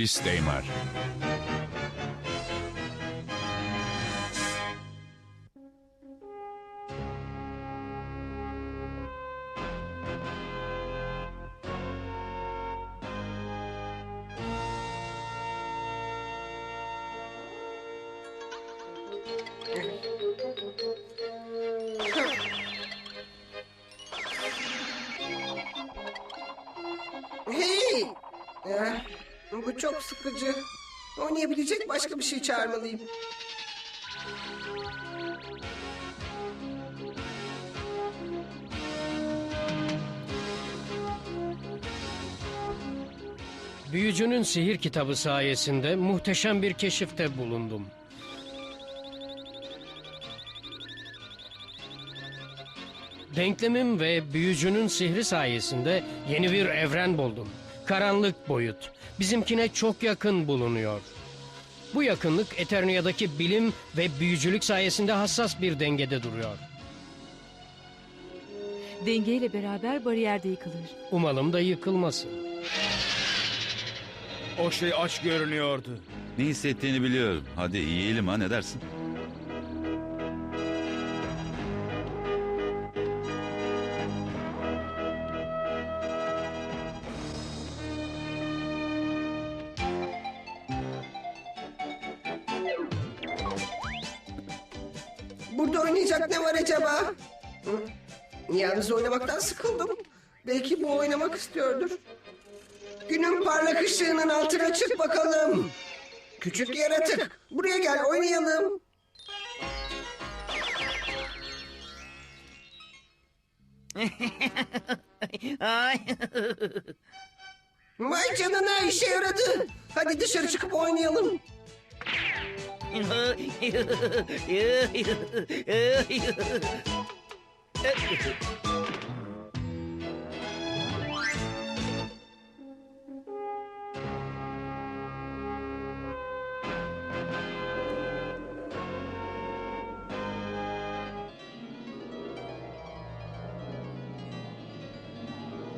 İblis Deymar. Sıkıcı. Oynayabilecek başka bir şey çağırmalıyım. Büyücünün sihir kitabı sayesinde muhteşem bir keşifte bulundum. Denklemim ve büyücünün sihri sayesinde yeni bir evren buldum. Karanlık boyut. Bizimkine çok yakın bulunuyor. Bu yakınlık Eternia'daki bilim ve büyücülük sayesinde hassas bir dengede duruyor. Dengeyle beraber bariyer de yıkılır. Umalım da yıkılmasın. O şey aç görünüyordu. Ne hissettiğini biliyorum. Hadi yiyelim ha ne dersin? Burada oynayacak ne var acaba? Yalnız oynamaktan sıkıldım. Belki bu oynamak istiyordur. Günün parlak ışığının altına çık bakalım. Küçük yaratık. Buraya gel oynayalım. Vay canına işe yaradı. Hadi dışarı çıkıp oynayalım.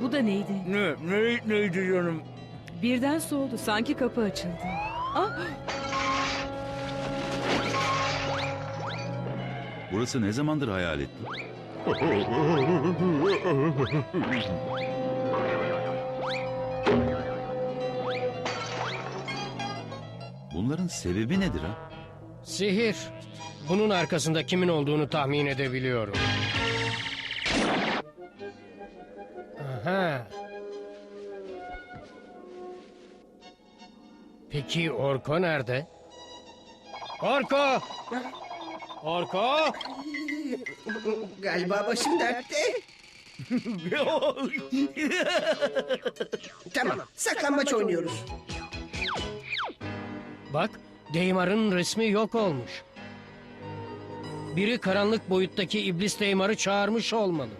Bu da neydi? Ne, ne, neydi canım? Birden soğudu. Sanki kapı açıldı. Burası ne zamandır hayal ettin? Bunların sebebi nedir ha? Sihir. Bunun arkasında kimin olduğunu tahmin edebiliyorum. Aha. Peki Orko nerede? Orko! Orko! Galiba başım dertte. Tamam, saklambaç oynuyoruz. Bak, Deymar'ın resmi yok olmuş. Biri karanlık boyuttaki iblis Deymar'ı çağırmış olmalı.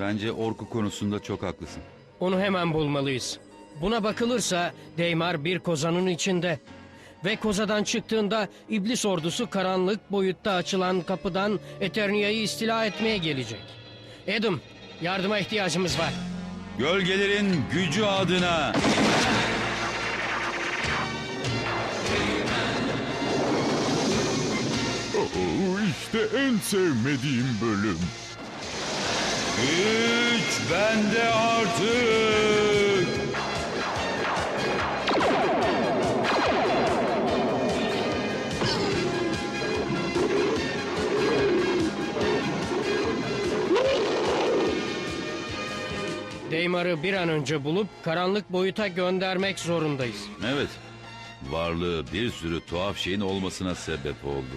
Bence Orku konusunda çok haklısın. Onu hemen bulmalıyız. Buna bakılırsa Deymar bir kozanın içinde. Ve kozadan çıktığında iblis ordusu karanlık boyutta açılan kapıdan Eternia'yı istila etmeye gelecek. Adam, yardıma ihtiyacımız var. Gölgelerin gücü adına. İşte İşte en sevmediğim bölüm. Güç bende artık. Deymar'ı bir an önce bulup karanlık boyuta göndermek zorundayız. Evet. Varlığı bir sürü tuhaf şeyin olmasına sebep oldu.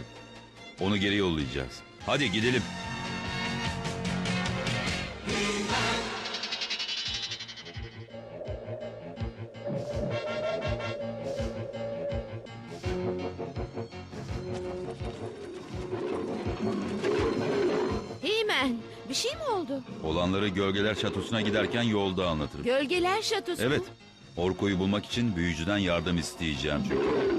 Onu geri yollayacağız. Hadi gidelim. Gölgeler Şatosu'na giderken yolda anlatırım. Gölgeler şatosu Evet. Orko'yu bulmak için büyücüden yardım isteyeceğim çünkü.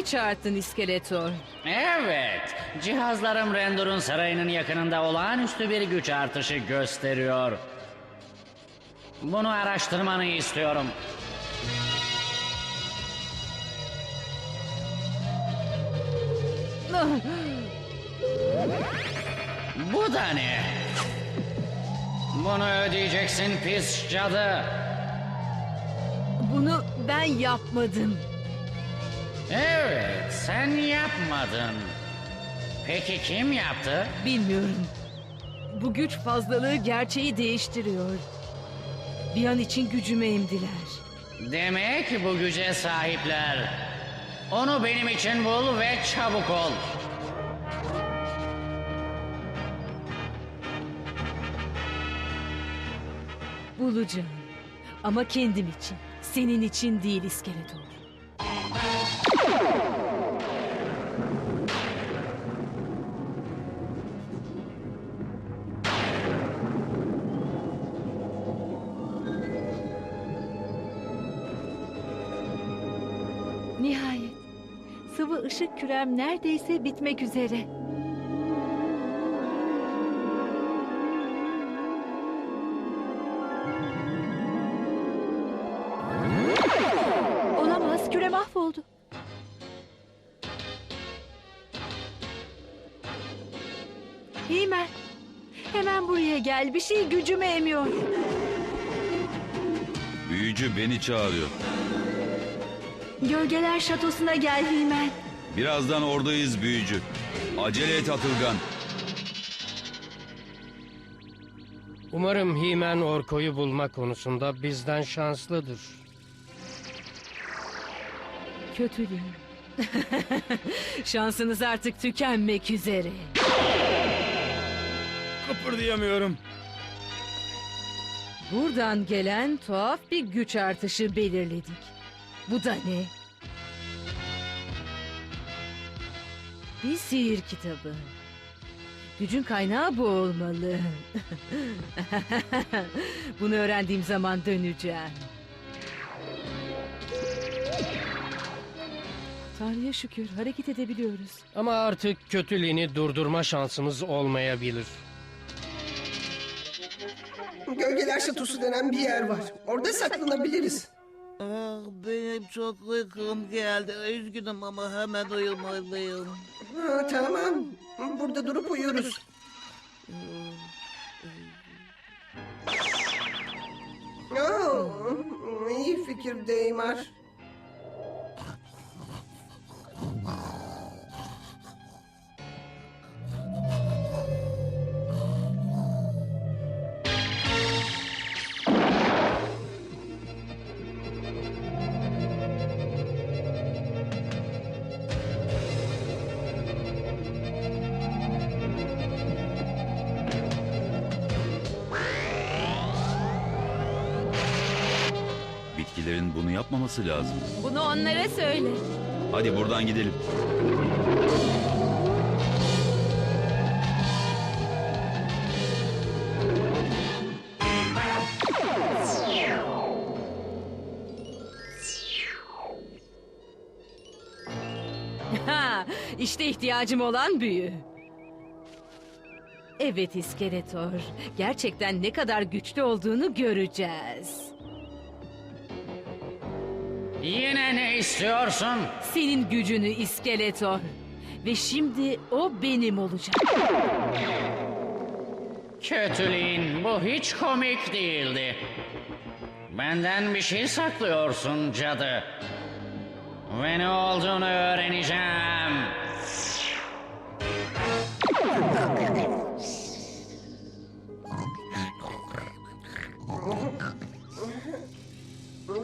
Mi çağırttın iskeletor? Evet, cihazlarım Rendor'un sarayının yakınında olağanüstü bir güç artışı gösteriyor. Bunu araştırmanı istiyorum. Bu da ne? Bunu ödeyeceksin pis cadı. Bunu ben yapmadım. Evet, sen yapmadın. Peki kim yaptı? Bilmiyorum. Bu güç fazlalığı gerçeği değiştiriyor. Bir an için gücüme emdiler. Demek bu güce sahipler. Onu benim için bul ve çabuk ol. Bulacağım. Ama kendim için. Senin için değil iskeletor. Işık kürem neredeyse bitmek üzere. Olamaz, küre mahvoldu. Himen, hemen buraya gel. Bir şey gücümü emiyor. Büyücü beni çağırıyor. Gölgeler şatosuna gel Himen. Birazdan oradayız büyücü. Acele et Atılgan. Umarım Himen Orko'yu bulma konusunda bizden şanslıdır. Kötülüğüm. Şansınız artık tükenmek üzere. Kıpırdayamıyorum. Buradan gelen tuhaf bir güç artışı belirledik. Bu da ne? Bir sihir kitabı. Gücün kaynağı bu olmalı. Bunu öğrendiğim zaman döneceğim. Tanrı'ya şükür hareket edebiliyoruz. Ama artık kötülüğünü durdurma şansımız olmayabilir. Gölgeler şatosu denen bir yer var. Orada saklanabiliriz. Ah, benim çok uykum geldi. Üzgünüm ama hemen uyumalıyım. Ha, tamam. Burada durup uyuruz. Oo, iyi fikir Deymar. Eskilerin bunu yapmaması lazım. Bunu onlara söyle. Hadi buradan gidelim. Ha, işte ihtiyacım olan büyü. Evet İskeletor. Gerçekten ne kadar güçlü olduğunu göreceğiz. Yine ne istiyorsun? Senin gücünü İskeletor. Ve şimdi o benim olacak. Kötülüğün bu hiç komik değildi. Benden bir şey saklıyorsun cadı. Ve ne olduğunu öğreneceğim.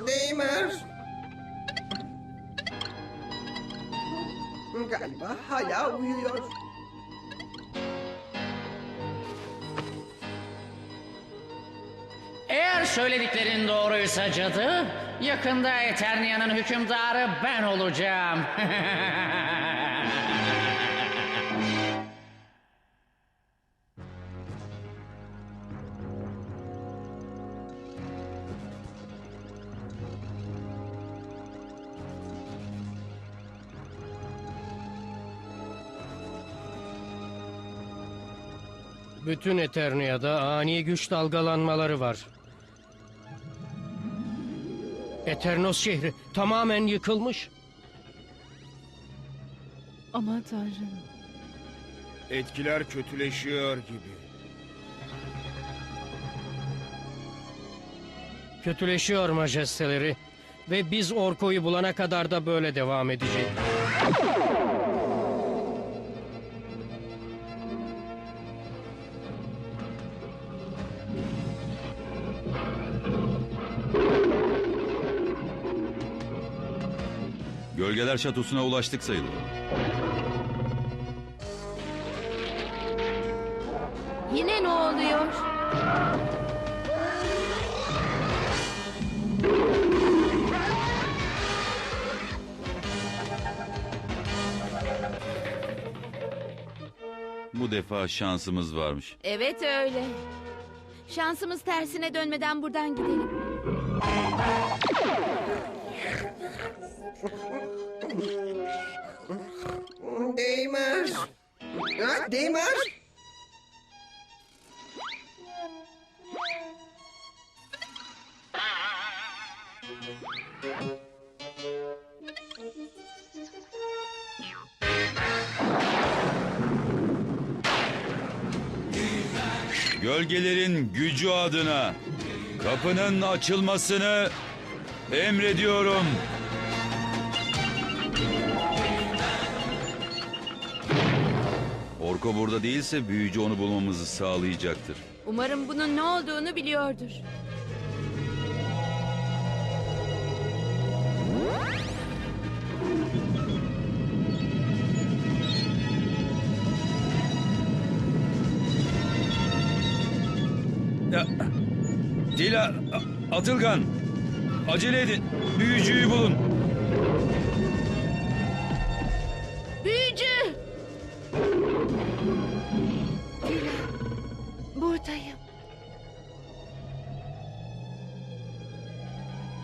Değmer. Galiba hala uyuyor. Eğer söylediklerin doğruysa cadı, yakında Eternia'nın hükümdarı ben olacağım. Bütün Eternia'da ani güç dalgalanmaları var. Eternos şehri tamamen yıkılmış. Aman tanrım. Etkiler kötüleşiyor gibi. Kötüleşiyor majesteleri. Ve biz Orko'yu bulana kadar da böyle devam edecek. Gölgeler şatosuna ulaştık sayılır. Yine ne oluyor? Bu defa şansımız varmış. Evet öyle. Şansımız tersine dönmeden buradan gidelim. Değmer. Ha, Değmer. Gölgelerin gücü adına kapının açılmasını emrediyorum. Orko burada değilse büyücü onu bulmamızı sağlayacaktır. Umarım bunun ne olduğunu biliyordur. Ya, Dila, Atılgan, acele edin. Büyücüyü bulun. Buradayım.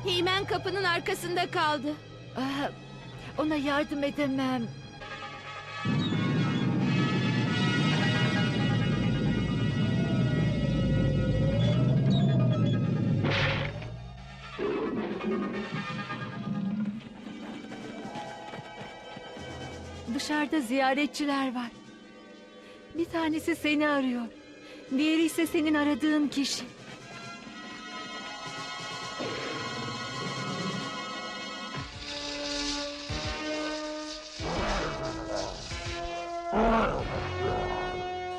Himen kapının arkasında kaldı. Aa, ona yardım edemem. Dışarıda ziyaretçiler var. Bir tanesi seni arıyor. Diğeri ise senin aradığın kişi.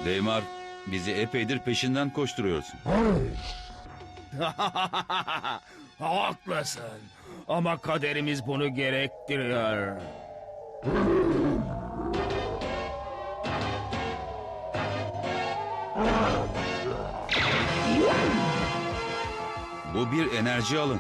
Deymar, bizi epeydir peşinden koşturuyorsun. Haklısın. Ama kaderimiz bunu gerektiriyor. Bu bir enerji alanı.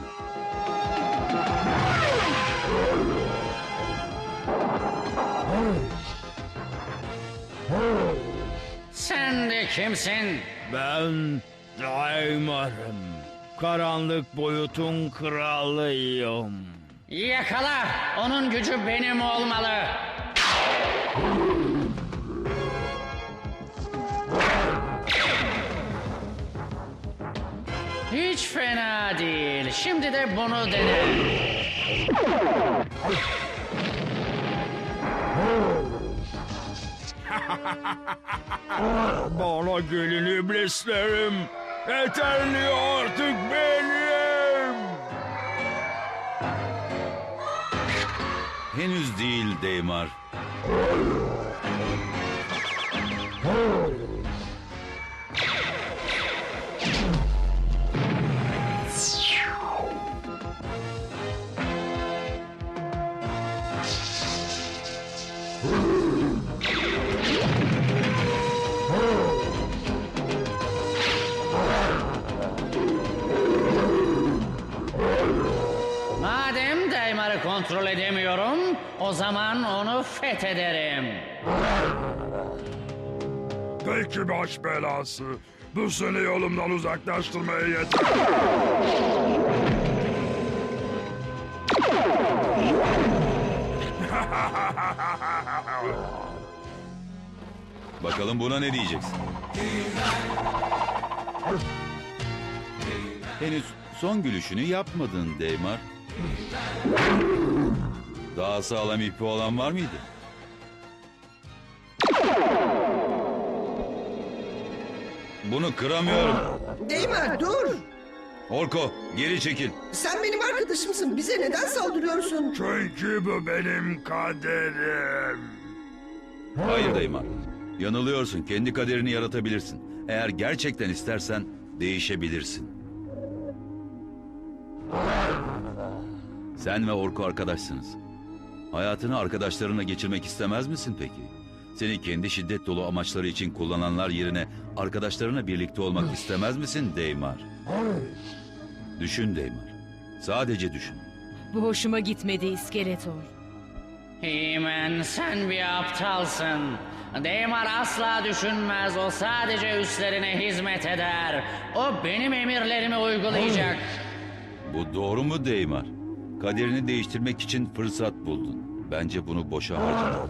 Sen de kimsin? Ben Daimar'ım. Karanlık boyutun kralıyım. Yakala! Onun gücü benim olmalı. Fena değil. Şimdi de bunu dene. Bana gelin iblislerim. Eternia artık benim. Henüz değil Deymar. fethederim. Peki baş belası. Bu seni yolumdan uzaklaştırmaya yeter. Bakalım buna ne diyeceksin? Henüz son gülüşünü yapmadın Deymar. Daha sağlam ipi olan var mıydı? Bunu kıramıyorum. Değme dur. Orko geri çekil. Sen benim arkadaşımsın. Bize neden saldırıyorsun? Çünkü bu benim kaderim. Hayır Deymar. Yanılıyorsun. Kendi kaderini yaratabilirsin. Eğer gerçekten istersen değişebilirsin. Sen ve Orko arkadaşsınız. Hayatını arkadaşlarına geçirmek istemez misin peki? Seni kendi şiddet dolu amaçları için kullananlar yerine arkadaşlarına birlikte olmak istemez misin Deymar? Düşün Deymar. Sadece düşün. Bu hoşuma gitmedi İskeletor. Himen sen bir aptalsın. Daymar asla düşünmez, o sadece üstlerine hizmet eder. O benim emirlerimi uygulayacak. Bu doğru mu Deymar? Kaderini değiştirmek için fırsat buldun. Bence bunu boşa harcama.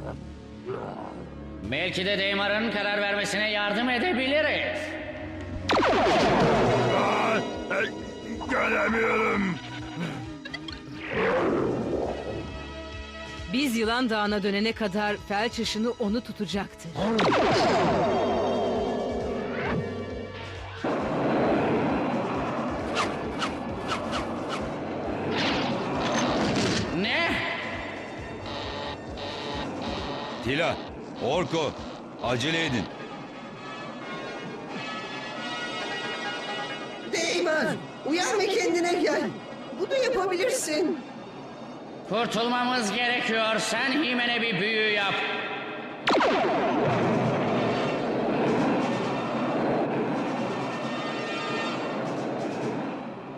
Belki de Daymar'ın karar vermesine yardım edebiliriz. Aa, Göremiyorum. Biz Yılan Dağı'na dönene kadar felç ışını onu tutacaktır. Ne? Tila, Orko, acele edin. Değme. Uyan ve kendine gel. Bunu yapabilirsin. Kurtulmamız gerekiyor. Sen Himen'e bir büyü yap.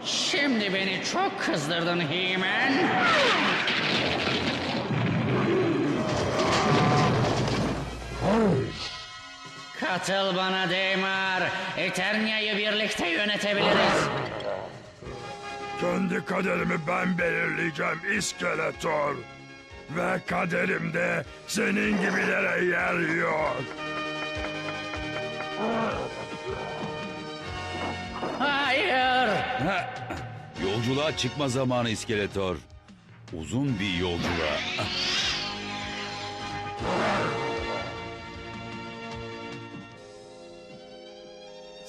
Şimdi beni çok kızdırdın Himen. Katıl bana Deymar. Eternia'yı birlikte yönetebiliriz. Kendi kaderimi ben belirleyeceğim İskeletor. Ve kaderimde senin gibilere yer yok. Hayır. Ha, Yolculuğa çıkma zamanı iskeletor. Uzun bir yolculuğa.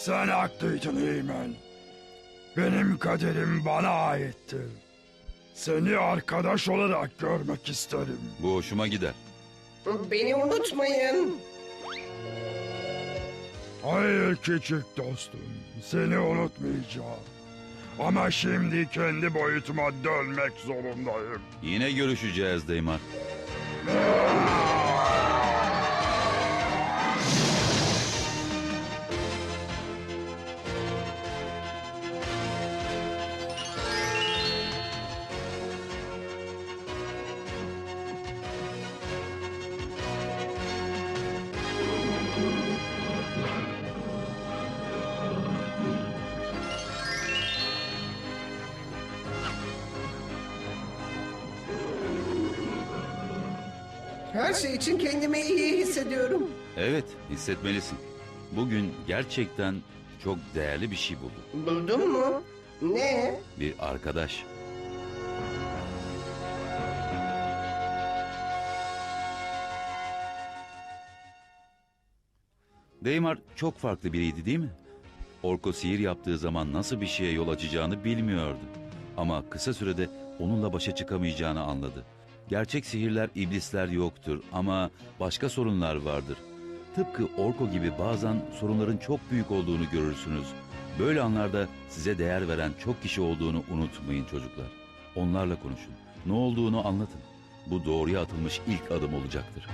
Sen haklıydın Heymen. Benim kaderim bana aittir. Seni arkadaş olarak görmek isterim. Bu hoşuma gider. Beni unutmayın. Hayır küçük dostum, seni unutmayacağım. Ama şimdi kendi boyutuma dönmek zorundayım. Yine görüşeceğiz Deymar. Her şey için kendimi iyi hissediyorum. Evet, hissetmelisin. Bugün gerçekten çok değerli bir şey buldum. Buldun mu? Ne? Bir arkadaş. Deymar çok farklı biriydi değil mi? Orko sihir yaptığı zaman nasıl bir şeye yol açacağını bilmiyordu. Ama kısa sürede onunla başa çıkamayacağını anladı. Gerçek sihirler iblisler yoktur ama başka sorunlar vardır. Tıpkı Orko gibi bazen sorunların çok büyük olduğunu görürsünüz. Böyle anlarda size değer veren çok kişi olduğunu unutmayın çocuklar. Onlarla konuşun. Ne olduğunu anlatın. Bu doğruya atılmış ilk adım olacaktır.